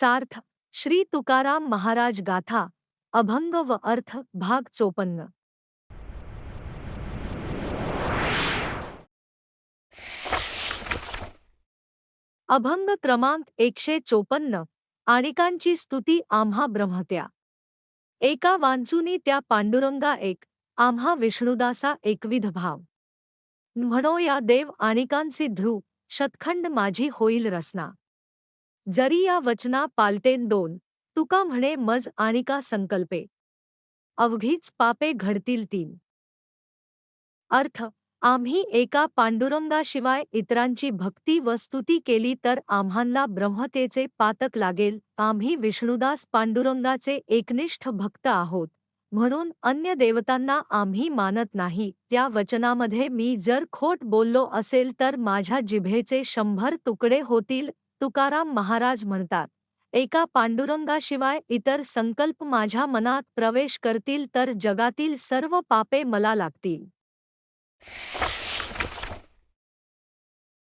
सार्थ श्री तुकाराम महाराज गाथा अभंग व अर्थ भाग चोपन्न. अभंग क्रमांक एकशे चोपन्न आणिकांची स्तुती आम्हा ब्रह्मत्या. एका वांचुनी त्या पांडुरंगा एक आम्हा विष्णुदासा एकविध भाव. म्हणो या देव आणिकांसी ध्रुव शतखंड माझी होईल रसना. जरी या वचना पालतेन दोन तुका म्हणे मज आणिका संकल्पे. अवघीच पापे घडतील तीन. अर्थ आम्ही एका पांडुरंगाशिवाय इतरांची भक्ती व स्तुती केली तर आम्हांना ब्रह्मतेचे पातक लागेल आम्ही विष्णुदास पांडुरंगाचे एकनिष्ठ भक्त आहोत म्हणून अन्य देवतांना आम्ही मानत नाही त्या वचनामध्ये मी जर खोट बोललो असेल तर माझ्या जिभेचे शंभर तुकडे होतील तुकाराम महाराज म्हणतात एका पांडुरंगाशिवाय इतर संकल्प माझ्या मनात प्रवेश करतील तर जगातील सर्व पापे मला लागतील.